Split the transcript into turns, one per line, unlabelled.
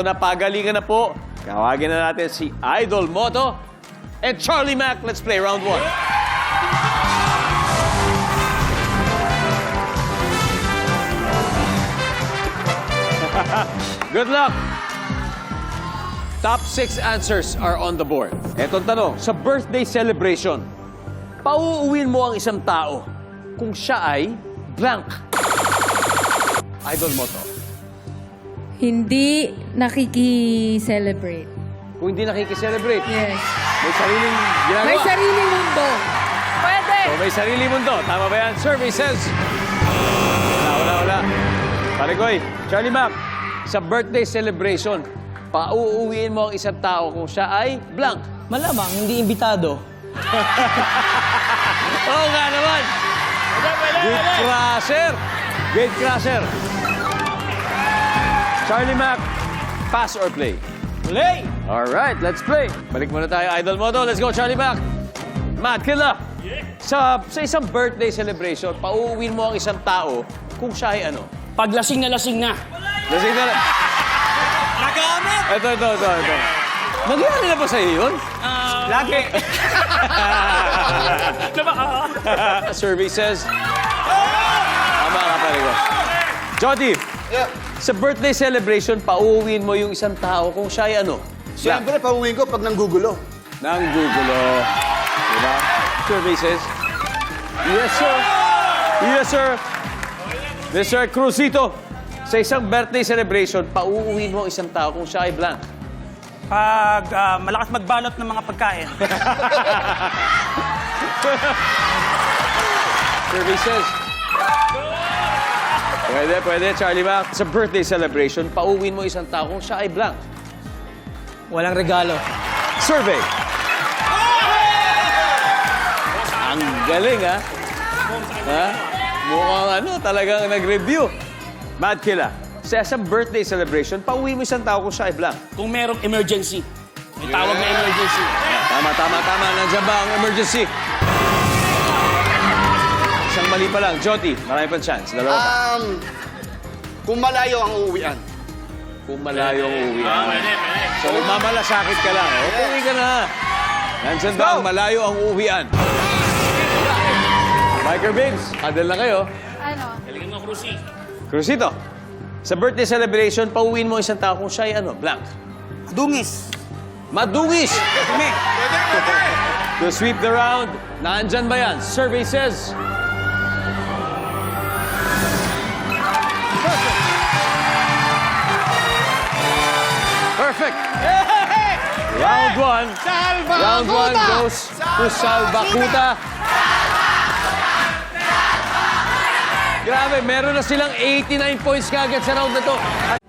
Napagalingan na po. Kawagin na natin si Idol Moto and Charlie Mack. Let's play round one. Good luck! Top six answers are on the board. Etong tanong, sa birthday celebration, pauuwin mo ang isang tao kung siya ay blank. Idol Moto.
Hindi nakiki-celebrate.
Kung hindi nakikiselebrate,
Yes.
may sariling ginagawa.
May sarili mundo. Pwede.
So, may sarili mundo. Tama ba yan? Survey says... Wala, wala, wala. Parigoy, Charlie Mac, sa birthday celebration, pauuwiin mo ang isang tao kung siya ay blank.
Malamang, hindi imbitado.
Oo nga naman. Gate crusher. Gate crusher. Charlie Mac, pass or play?
Play!
Alright, let's play. Balik muna tayo, Idol Moto. Let's go, Charlie Mac. Matt, killa. Sa, sa isang birthday celebration, pauuwiin mo ang isang tao kung siya ay ano?
Pag lasing na lasing na.
Lasing na
Nagamit!
Ito, ito, ito, ito. Nagyari na ba sa'yo yun?
Lagi.
Survey says... Jody, sa birthday celebration, pauuwiin mo yung isang tao kung siya ay ano?
Siyempre, pauwiin ko pag nanggugulo.
Nang gugulo. Diba? Survey says... Yes, sir. Yes, sir. Mr. Cruzito, sa isang birthday celebration, pauuwiin mo ang isang tao kung siya ay blank.
Pag ah, malakas magbalot ng mga pagkain.
Survey says... Pwede, pwede, Charlie Mac. Sa birthday celebration, pauuwiin mo isang tao kung siya ay blank.
Walang regalo.
Survey. Ang galing, ha? Ha? Mukhang ano, talagang nag-review. Mad Killa. Sa isang birthday celebration, pauwi mo isang tao kung siya ay blank.
Kung merong emergency. May tawag na emergency.
Tama, tama, tama. Nandiyan ba ang emergency? Mali pa lang. Jody, marami pang chance. Dalawa pa.
Um, kung malayo ang uuwian.
Kung malayo ang uwi. So, kung mamalasakit ka lang, eh, uwi ka na. Nandiyan ba ang malayo ang uwian? Biker Babes, andal na kayo.
Ano?
Galingan mo, Cruzy.
Crucito, sa birthday celebration, pauwiin mo isang tao kung siya ay ano, blank.
Dungis.
Madungis!
Dumi.
To sweep the round, naandyan ba yan? Survey says... One. Round one goes to Salvacuta. Grabe, meron na silang 89 points kagad sa round na to. At